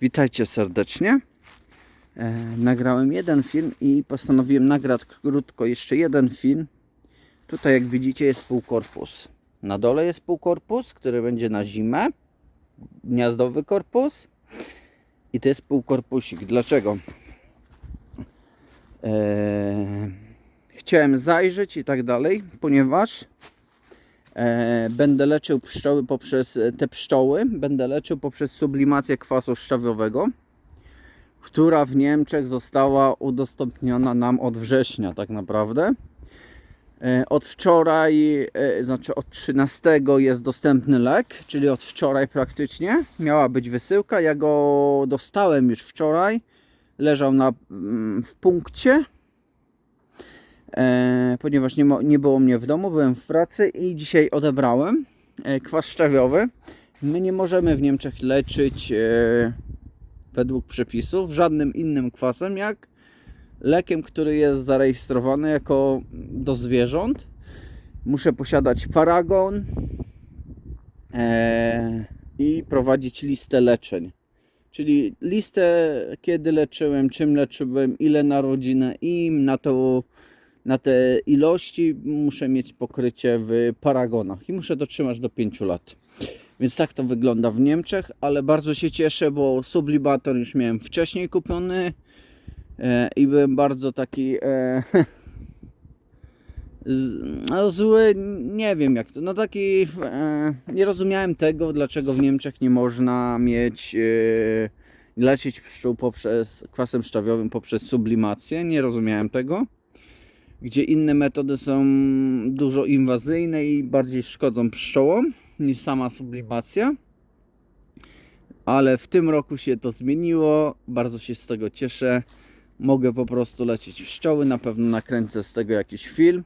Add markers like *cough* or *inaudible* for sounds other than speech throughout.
Witajcie serdecznie. E, nagrałem jeden film i postanowiłem nagrać krótko jeszcze jeden film. Tutaj jak widzicie jest półkorpus. Na dole jest półkorpus, który będzie na zimę. Gniazdowy korpus. I to jest półkorpusik. Dlaczego? E, chciałem zajrzeć i tak dalej, ponieważ będę leczył pszczoły poprzez te pszczoły, będę leczył poprzez sublimację kwasu szczawiowego, która w Niemczech została udostępniona nam od września tak naprawdę. E, Od wczoraj, e, znaczy od 13 jest dostępny lek, czyli od wczoraj praktycznie miała być wysyłka. Ja go dostałem już wczoraj, leżał na, mm, w punkcie e, ponieważ nie, nie było mnie w domu, byłem w pracy i dzisiaj odebrałem e, kwas szczawiowy. My nie możemy w Niemczech leczyć e, według przepisów żadnym innym kwasem jak lekiem, który jest zarejestrowany jako do zwierząt. Muszę posiadać paragon e, i prowadzić listę leczeń. Czyli listę, kiedy leczyłem, czym leczyłem, ile na rodzinę i na to na te ilości muszę mieć pokrycie w paragonach i muszę to trzymać do 5 lat. Więc tak to wygląda w Niemczech, ale bardzo się cieszę, bo sublimator już miałem wcześniej kupiony e, i byłem bardzo taki e, *laughs* z, no, zły, nie wiem jak to, no taki e, nie rozumiałem tego, dlaczego w Niemczech nie można mieć e, leczyć pszczół poprzez kwasem szczawiowym poprzez sublimację, nie rozumiałem tego gdzie inne metody są dużo inwazyjne i bardziej szkodzą pszczołom niż sama sublimacja. Ale w tym roku się to zmieniło, bardzo się z tego cieszę. Mogę po prostu lecieć pszczoły, na pewno nakręcę z tego jakiś film.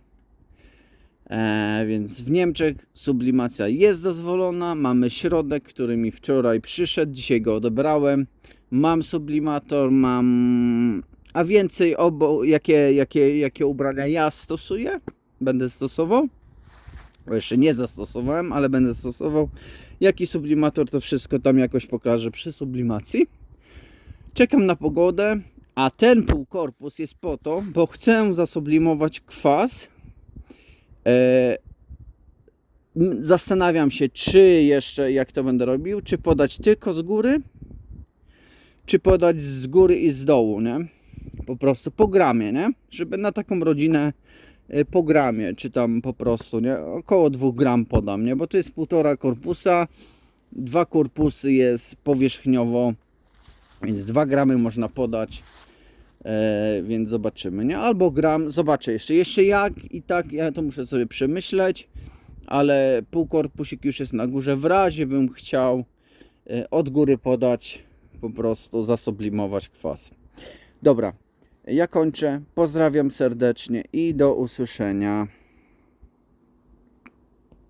E, więc w Niemczech sublimacja jest dozwolona. Mamy środek, który mi wczoraj przyszedł, dzisiaj go odebrałem. Mam sublimator, mam a więcej obo, jakie, jakie, jakie ubrania ja stosuję, będę stosował. Bo jeszcze nie zastosowałem, ale będę stosował. Jaki sublimator, to wszystko tam jakoś pokażę przy sublimacji. Czekam na pogodę, a ten półkorpus jest po to, bo chcę zasublimować kwas. E, zastanawiam się, czy jeszcze jak to będę robił, czy podać tylko z góry, czy podać z góry i z dołu, nie? Po prostu po gramie, nie? Żeby na taką rodzinę y, po gramie, czy tam po prostu, nie? Około 2 gram podam, nie? Bo to jest półtora korpusa, dwa korpusy jest powierzchniowo, więc 2 gramy można podać, e, więc zobaczymy, nie? Albo gram, zobaczę jeszcze, jeszcze jak i tak, ja to muszę sobie przemyśleć, ale półkorpusik już jest na górze, w razie bym chciał e, od góry podać, po prostu zasublimować kwas. Dobra, ja kończę. Pozdrawiam serdecznie i do usłyszenia.